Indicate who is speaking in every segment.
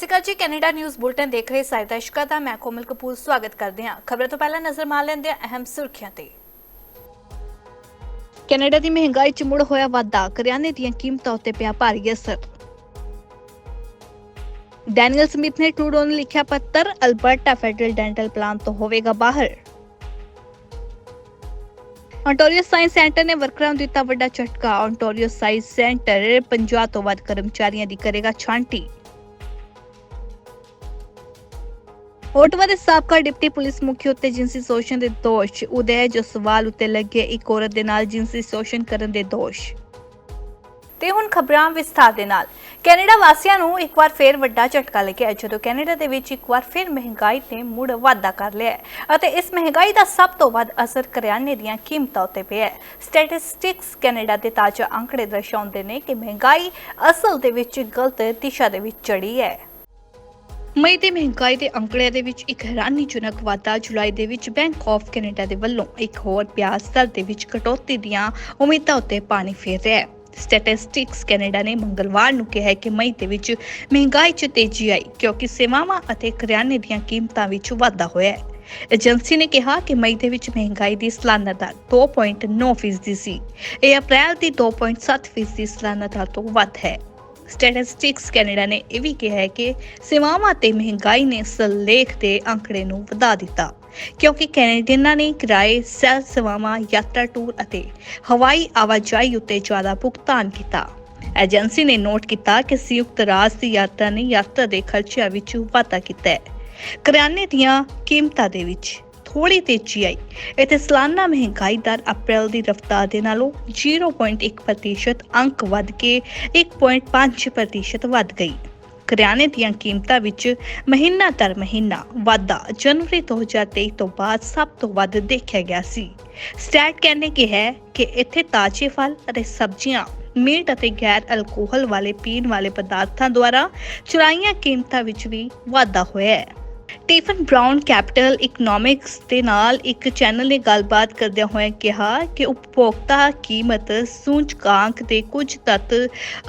Speaker 1: ਸ਼੍ਰੀ ਅਕਾਲ ਜੀ, Canada news bulletin ਦੇਖ ਰਹੇ ਸਾਰੇ ਦਰਸ਼ਕਾਂ ਦਾ, ਮੈਂ ਕੋਮਲ ਕਪੂਰ ਸਵਾਗਤ ਕਰਦੇ ਹਾਂ। ਖਬਰਾਂ ਤੋਂ ਪਹਿਲਾਂ ਨਜ਼ਰ ਮਾਰ ਲੈਂਦੇ ਹਾਂ ਅਹਿਮ ਸੁਰਖੀਆਂ ਤੇ। ਕੈਨੇਡਾ ਦੀ ਮਹਿੰਗਾਈ 'ਚ ਮੁੜ ਹੋਇਆ ਵਾਧਾ, ਕਰਿਆਨੇ ਦੀਆਂ ਕੀਮਤਾਂ ਉੱਤੇ ਪਿਆ ਭਾਰੀ ਅਸਰ। ਡੈਨੀਅਲ ਸਮਿਥ ਨੇ ਟਰੂਡੋ ਨੂੰ ਲਿਖਿਆ ਪੱਤਰ, ਅਲਬਰਟਾ ਫੈਡਰਲ ਡੈਂਟਲ ਪਲਾਨ ਤੋਂ ਹੋਵੇਗਾ ਬਾਹਰ। ontario ਸਾਇੰਸ ਸੈਂਟਰ ਨੇ ਵਰਕਰਾਂ ਨੂੰ ਦਿੱਤਾ ਵੱਡਾ ਝਟਕਾ ontario ਸਾਇੰਸ ਸੈਂਟਰ 50 ਤੋਂ ਵੱਧ ਕਰਮਚਾਰੀਆਂ ਦੀ ਕਰੇਗਾ ਛਾਂਟੀ। ਓਟਵਾ ਦੇ ਸਾਬਕਾ ਡਿਪਟੀ ਪੁਲਿਸ ਮੁਖੀ ਉੱਤੇ ਜਿੰਸੀ ਸ਼ੋਸ਼ਣ ਦੇ ਦੋਸ਼, ਉਦੈ ਜਸਵਾਲ ਉੱਤੇ ਲੱਗੇ, ਇੱਕ ਔਰਤ ਦੇ ਨਾਲ ਜਿੰਸੀ ਸ਼ੋਸ਼ਣ ਕਰਨ ਦੇ ਦੋਸ਼। ਤੇ ਹੁਣ ਖਬਰਾਂ ਵਿਸਥਾਰ ਦੇ ਨਾਲ। ਕੈਨੇਡਾ ਵਾਸੀਆਂ ਨੂੰ ਇੱਕ ਵਾਰ ਫੇਰ ਵੱਡਾ ਝਟਕਾ ਲੱਗਿਆ ਜਦੋਂ ਕੈਨੇਡਾ ਦੇ ਵਿੱਚ ਇੱਕ ਵਾਰ ਫੇਰ ਮਹਿੰਗਾਈ ਨੇ ਮੁੜ ਵਾਧਾ ਕਰ ਲਿਆ ਅਤੇ ਇਸ ਮਹਿੰਗਾਈ ਦਾ ਸਭ ਤੋਂ ਵੱਧ ਅਸਰ ਕਰਿਆਨੇ ਦੀਆਂ ਕੀਮਤਾਂ ਉੱਤੇ ਪਿਆ ਹੈ। ਸਟੈਟਿਸਟਿਕਸ ਕੈਨੇਡਾ ਦੇ ਤਾਜ਼ਾ ਅੰਕੜੇ ਦਰਸਾਉਂਦੇ ਨੇ ਕਿ ਮਹਿੰਗਾਈ ਅਸਲ ਦੇ ਵਿੱਚ ਗਲਤ ਦਿਸ਼ਾ ਦੇ ਵਿੱਚ ਚੜੀ ਹੈ। ਮਈ ਦੀ ਮਹਿੰਗਾਈ ਦੇ ਅੰਕੜਿਆਂ ਦੇ ਵਿੱਚ ਇੱਕ ਹੈਰਾਨੀਜਨਕ ਵਾਧਾ ਜੁਲਾਈ ਦੇ ਵਿੱਚ ਬੈਂਕ ਆਫ ਕੈਨੇਡਾ ਦੇ ਵੱਲੋਂ ਇੱਕ ਹੋਰ ਵਿਆਜ ਦਰ ਦੇ ਵਿੱਚ ਕਟੌਤੀ ਦੀਆਂ ਉਮੀਦਾਂ ਉੱਤੇ ਪਾਣੀ ਫੇਰ ਰਿਹਾ ਹੈ। ਸਟੈਟਿਸਟਿਕਸ ਕੈਨੇਡਾ ਨੇ ਮੰਗਲਵਾਰ ਨੂੰ ਕਿਹਾ ਕਿ ਮਈ ਦੇ ਵਿੱਚ ਮਹਿੰਗਾਈ 'ਚ ਤੇਜ਼ੀ ਆਈ ਕਿਉਂਕਿ ਸੇਵਾਵਾਂ ਅਤੇ ਕਰਿਆਨੇ ਦੀਆਂ ਕੀਮਤਾਂ ਵਿੱਚ ਵਾਧਾ ਹੋਇਆ ਹੈ। ਏਜੰਸੀ ਨੇ ਕਿਹਾ ਕਿ ਮਈ ਦੇ ਵਿੱਚ ਮਹਿੰਗਾਈ ਦੀ ਸਾਲਾਨਾ ਦਰ 2.9% ਫੀਸਦੀ ਸੀ। ਇਹ ਅਪ੍ਰੈਲ ਦੀ 2.7% ਫੀਸਦੀ ਸਾਲਾਨਾ ਦਰ ਤੋਂ ਵੱਧ ਹੈ। ਸਟੈਟਿਸਟਿਕਸ ਕੈਨੇਡਾ ਨੇ ਇਹ ਵੀ ਕਿਹਾ ਹੈ ਕਿ ਸੇਵਾਵਾਂ ਤੇ ਮਹਿੰਗਾਈ ਨੇ ਸਲੇਖ ਦੇ ਅੰਕੜੇ ਨੂੰ ਵਧਾ ਦਿੱਤਾ, ਕਿਉਂਕਿ ਕੈਨੇਡੀਅਨਾਂ ਨੇ ਕਿਰਾਏ ਸੈਲ ਸੇਵਾਵਾਂ, ਯਾਤਰਾ ਟੂਰ ਅਤੇ ਹਵਾਈ ਆਵਾਜਾਈ ਉੱਤੇ ਜ਼ਿਆਦਾ ਭੁਗਤਾਨ ਕੀਤਾ। ਏਜੰਸੀ ਨੇ ਨੋਟ ਕੀਤਾ ਕਿ ਸੰਯੁਕਤ ਰਾਜ ਦੀ ਯਾਤਰਾ ਨੇ ਯਾਤਰਾ ਦੇ ਖਰਚਿਆਂ ਵਿੱਚ ਵਾਧਾ ਕੀਤਾ ਹੈ। ਕਰਿਆਨੇ ਦੀਆਂ ਕੀਮਤਾਂ ਦੇ ਵਿੱਚ ਥੋੜੀ ਤੇਜ਼ੀ ਆਈ। ਇੱਥੇ ਸਾਲਾਨਾ ਮਹਿੰਗਾਈ ਦਰ ਅਪ੍ਰੈਲ ਦੀ ਰਫ਼ਤਾਰ ਦੇ ਨਾਲੋਂ 0.1% ਅੰਕ ਵੱਧ ਕੇ 1.5% ਵੱਧ ਗਈ। ਕਰਿਆਨੇ ਦੀਆਂ ਕੀਮਤਾਂ ਵਿੱਚ ਮਹੀਨਾ ਦਰ ਮਹੀਨਾ ਵਾਧਾ ਜਨਵਰੀ 2023 ਤੋਂ ਬਾਅਦ ਸਭ ਤੋਂ ਵੱਧ ਦੇਖਿਆ ਗਿਆ ਸੀ। ਸਟੈਟ ਕਹਿੰਦੇ ਕਿ ਹੈ ਕਿ ਇੱਥੇ ਤਾਜ਼ੇ ਫਲ ਅਤੇ ਸਬਜ਼ੀਆਂ, ਮੀਟ ਅਤੇ ਗੈਰ ਅਲਕੋਹਲ ਵਾਲੇ ਪੀਣ ਵਾਲੇ ਪਦਾਰਥਾਂ ਦੁਆਰਾ ਚੁਰਾਈਆਂ ਕੀਮਤਾਂ ਵਿੱਚ ਵੀ ਵਾਧਾ ਹੋਇਆ ਹੈ। ਸਟੀਫਨ ਬ੍ਰਾਊਨ ਕੈਪੀਟਲ ਇਕਨੋਮਿਕਸ ਦੇ ਨਾਲ ਇੱਕ ਚੈਨਲ ਨੇ ਗੱਲਬਾਤ ਕਰਦਿਆਂ ਹੋਇਆਂ ਕਿਹਾ ਕਿ ਉਪਭੋਗਤਾ ਕੀਮਤ ਸੂਚਕਾਂਕ ਦੇ ਕੁਝ ਤੱਤ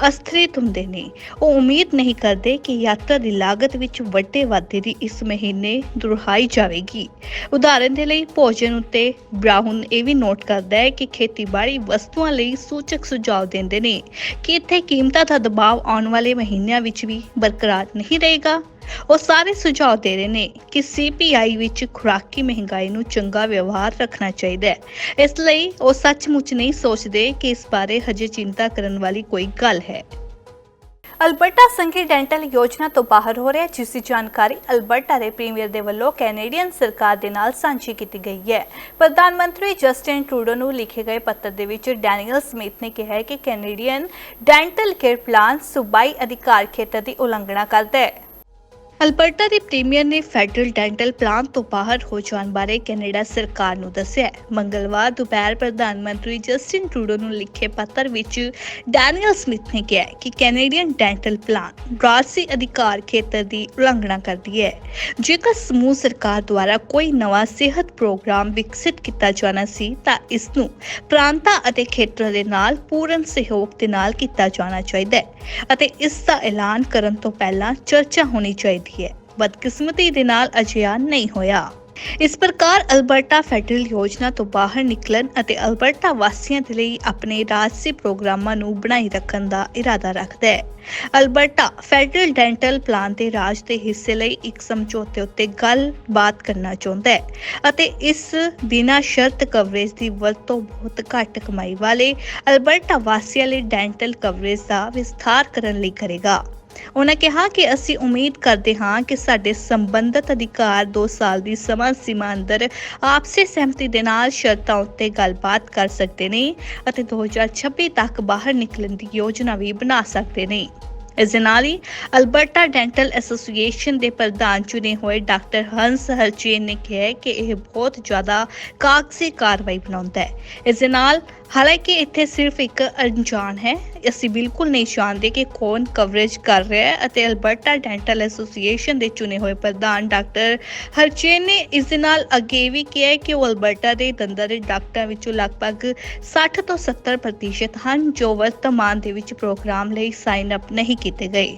Speaker 1: ਅਸਥਿਰਿਤ ਹੁੰਦੇ ਨੇ। ਉਹ ਉਮੀਦ ਨਹੀਂ ਕਰਦੇ ਕਿ ਯਾਤਰਾ ਦੀ ਲਾਗਤ ਵਿੱਚ ਵੱਡੇ ਵਾਧੇ ਦੀ ਇਸ ਮਹੀਨੇ ਦੁਹਰਾਈ ਜਾਵੇਗੀ। ਉਦਾਹਰਨ ਦੇ ਲਈ ਭੋਜਨ ਉੱਤੇ ਬ੍ਰਾਊਨ ਇਹ ਵੀ ਨੋਟ ਕਰਦਾ ਹੈ ਕਿ ਖੇਤੀਬਾੜੀ ਵਸਤੂਆਂ ਲਈ ਸੂਚਕ ਸੁਝਾਅ ਦਿੰਦੇ ਨੇ ਕਿ ਇੱਥੇ ਕੀਮਤਾਂ ਦਾ ਦਬਾਅ ਆਉਣ ਵਾਲੇ ਮਹੀਨਿਆਂ ਵਿੱਚ ਵੀ ਬਰਕਰਾਰ ਨਹੀਂ ਰਹੇਗਾ। ਉਹ ਸਾਰੇ ਸੁਝਾਅ ਦੇ ਰਹੇ ਨੇ ਕਿ ਸੀਪੀਆਈ ਵਿੱਚ ਖੁਰਾਕੀ ਮਹਿੰਗਾਈ ਨੂੰ ਚੰਗਾ ਵਿਵਹਾਰ ਰੱਖਣਾ ਚਾਹੀਦਾ ਹੈ। ਇਸ ਲਈ ਉਹ ਸੱਚਮੁੱਚ ਨਹੀਂ ਸੋਚਦੇ ਕਿ ਇਸ ਬਾਰੇ ਹਜੇ ਚਿੰਤਾ ਕਰਨ ਵਾਲੀ ਕੋਈ ਗੱਲ ਹੈ। ਅਲਬਰਟਾ ਸੰਘੀ ਡੈਂਟਲ ਯੋਜਨਾ ਤੋਂ ਬਾਹਰ ਹੋ ਰਿਹਾ ਜਿਸ ਦੀ ਜਾਣਕਾਰੀ ਅਲਬਰਟਾ ਦੇ ਪ੍ਰੀਮੀਅਰ ਦੇ ਵੱਲੋਂ ਕੈਨੇਡੀਅਨ ਸਰਕਾਰ ਦੇ ਨਾਲ ਸਾਂਝੀ ਕੀਤੀ ਗਈ ਹੈ। ਪ੍ਰਧਾਨ ਮੰਤਰੀ ਜਸਟਿਨ ਟਰੂਡੋ ਨੂੰ ਲਿਖੇ ਗਏ ਪੱਤਰ ਦੇ ਵਿੱਚ ਡੈਨੀਅਲ ਸਮਿਥ ਨੇ ਕਿਹਾ ਹੈ ਕਿ ਕੈਨੇਡੀਅਨ ਡੈਂਟਲ ਕੇਅਰ ਪਲਾਨ ਸੂਬਾਈ ਅਧਿਕਾਰ ਖੇਤਰ ਦੀ ਉਲੰਘਣਾ ਕਰਦਾ ਹੈ। ਅਲਬਰਟਾ ਦੇ ਪ੍ਰੀਮੀਅਰ ਨੇ ਫੈਡਰਲ ਡੈਂਟਲ ਪਲਾਨ ਤੋਂ ਬਾਹਰ ਹੋ ਜਾਣ ਬਾਰੇ ਕੈਨੇਡਾ ਸਰਕਾਰ ਨੂੰ ਦੱਸਿਆ ਹੈ। ਮੰਗਲਵਾਰ ਦੁਪਹਿਰ ਪ੍ਰਧਾਨ ਮੰਤਰੀ ਜਸਟਿਨ ਟਰੂਡੋ ਨੂੰ ਲਿਖੇ ਪੱਤਰ ਵਿੱਚ ਡੈਨੀਅਲ ਸਮਿਥ ਨੇ ਕਿਹਾ ਹੈ ਕਿ ਕੈਨੇਡੀਅਨ ਡੈਂਟਲ ਪਲਾਨ ਰਾਜਸੀ ਅਧਿਕਾਰ ਖੇਤਰ ਦੀ ਉਲੰਘਣਾ ਕਰਦੀ ਹੈ ਜੇਕਰ ਸਮੂਹ ਸਰਕਾਰ ਦੁਆਰਾ ਕੋਈ ਨਵਾਂ ਸਿਹਤ ਪ੍ਰੋਗਰਾਮ ਵਿਕਸਿਤ ਕੀਤਾ ਜਾਣਾ ਸੀ, ਤਾਂ ਇਸ ਨੂੰ ਪ੍ਰਾਂਤਾਂ ਅਤੇ ਖੇਤਰਾਂ ਦੇ ਨਾਲ ਪੂਰਨ ਸਹਿਯੋਗ ਦੇ ਨਾਲ ਕੀਤਾ ਜਾਣਾ ਚਾਹੀਦਾ ਹੈ ਅਤੇ ਇਸ ਦਾ ਐਲਾਨ ਕਰਨ ਤੋਂ ਪਹਿਲਾਂ ਚਰਚਾ ਹੋਣੀ ਚਾਹੀਦੀ ਹੈ। ਬਦਕਿਸਮਤੀ ਦੇ ਨਾਲ ਅਜਿਹਾ ਨਹੀਂ ਹੋਇਆ। ਇਸ ਪ੍ਰਕਾਰ ਅਲਬਰਟਾ ਫੈਡਰਲ ਯੋਜਨਾ ਤੋਂ ਬਾਹਰ ਨਿਕਲਣ ਅਤੇ ਅਲਬਰਟਾ ਵਾਸੀਆਂ ਦੇ ਲਈ ਆਪਣੇ ਰਾਜਸੀ ਪ੍ਰੋਗਰਾਮਾਂ ਨੂੰ ਬਣਾਈ ਰੱਖਣ ਦਾ ਇਰਾਦਾ ਰੱਖਦਾ ਹੈ। ਅਲਬਰਟਾ ਫੈਡਰਲ ਡੈਂਟਲ ਪਲਾਨ ਦੇ ਰਾਜ ਦੇ ਹਿੱਸੇ ਲਈ ਇੱਕ ਸਮਝੌਤੇ ਉੱਤੇ ਗੱਲਬਾਤ ਕਰਨਾ ਚਾਹੁੰਦਾ ਹੈ ਅਤੇ ਇਸ ਬਿਨਾ ਸ਼ਰਤ ਕਵਰੇਜ ਦੀ ਵਰਤੋਂ ਬਹੁਤ ਘੱਟ ਕਮਾਈ ਵਾਲੇ ਅਲਬਰਟਾ ਵਾਸੀਆਂ ਲਈ ਡੈਂਟਲ ਕਵਰੇਜ ਦਾ ਵਿਸਥਾਰ ਕਰਨ ਲਈ ਕਰੇਗਾ। ਉਹਨਾਂ ਕਿਹਾ ਕਿ ਅਸੀਂ ਉਮੀਦ ਕਰਦੇ ਹਾਂ ਕਿ ਸਾਡੇ ਸੰਬੰਧਤ ਅਧਿਕਾਰ 2 ਸਾਲ ਦੀ ਸਮਾਂ ਸੀਮਾ ਅੰਦਰ ਆਪਸੀ ਸਹਿਮਤੀ ਦੇ ਨਾਲ ਸ਼ਰਤਾਂ ਉੱਤੇ ਗੱਲਬਾਤ ਕਰ ਸਕਦੇ ਨੇ ਅਤੇ 2026 ਤੱਕ ਬਾਹਰ ਨਿਕਲਣ ਦੀ ਯੋਜਨਾ ਵੀ ਬਣਾ ਸਕਦੇ ਨੇ। ਇਸ ਦੇ ਨਾਲ ਹੀ ਅਲਬਰਟਾ ਡੈਂਟਲ ਐਸੋਸੀਏਸ਼ਨ ਦੇ ਪ੍ਰਧਾਨ ਚੁਣੇ ਹੋਏ ਡਾਕਟਰ ਹੰਸ ਹਰਚੇਨ ਨੇ ਕਿਹਾ ਕਿ ਇਹ ਬਹੁਤ ਜ਼ਿਆਦਾ ਕਾਗਜ਼ੀ ਕਾਰਵਾਈ ਬਣਾਉਂਦਾ ਹੈ। ਇਸ ਦੇ ਨਾਲ ਹਾਲਾਂਕਿ ਇੱਥੇ ਸਿਰਫ ਇੱਕ ਅਣਜਾਣ ਹੈ। ਅਸੀਂ ਬਿਲਕੁਲ ਨਹੀਂ ਜਾਣਦੇ ਕਿ ਕੌਣ ਕਵਰੇਜ ਕਰ ਰਿਹਾ ਹੈ ਅਤੇ ਅਲਬਰਟਾ ਡੈਂਟਲ ਐਸੋਸੀਏਸ਼ਨ ਦੇ ਚੁਣੇ ਹੋਏ ਪ੍ਰਧਾਨ ਡਾਕਟਰ ਹਰਚੇਨ ਨੇ ਇਸ ਦੇ ਨਾਲ ਅੱਗੇ ਵੀ ਕਿਹਾ ਕਿ ਉਹ ਅਲਬਰਟਾ ਦੇ ਦੰਦਾਂ ਦੇ ਡਾਕਟਰਾਂ ਵਿੱਚੋਂ ਲਗਭਗ 60 ਤੋਂ 70% ਹਨ ਜੋ ਵਰਤਮਾਨ ਦੇ ਵਿੱਚ ਪ੍ਰੋਗਰਾਮ ਲਈ ਸਾਈਨ ਅਪ ਨਹੀਂ ਕੀਤੇ ਗਏ।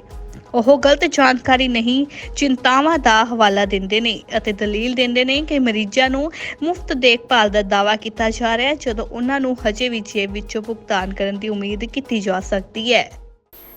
Speaker 1: ਉਹ ਗਲਤ ਜਾਣਕਾਰੀ ਨਹੀਂ, ਚਿੰਤਾਵਾਂ ਦਾ ਹਵਾਲਾ ਦਿੰਦੇ ਨੇ ਅਤੇ ਦਲੀਲ ਦਿੰਦੇ ਨੇ ਕਿ ਮਰੀਜ਼ਾਂ ਨੂੰ ਮੁਫਤ ਦੇਖਭਾਲ ਦਾ ਦਾਅਵਾ ਕੀਤਾ ਜਾ ਰਿਹਾ ਹੈ, ਜਦੋਂ ਉਹਨਾਂ ਨੂੰ ਹਜੇ ਵੀ ਜੇਬ ਵਿੱਚੋਂ ਭੁਗਤਾਨ ਕਰਨ ਦੀ ਉਮੀਦ ਕੀਤੀ ਜਾ ਸਕਦੀ ਹੈ।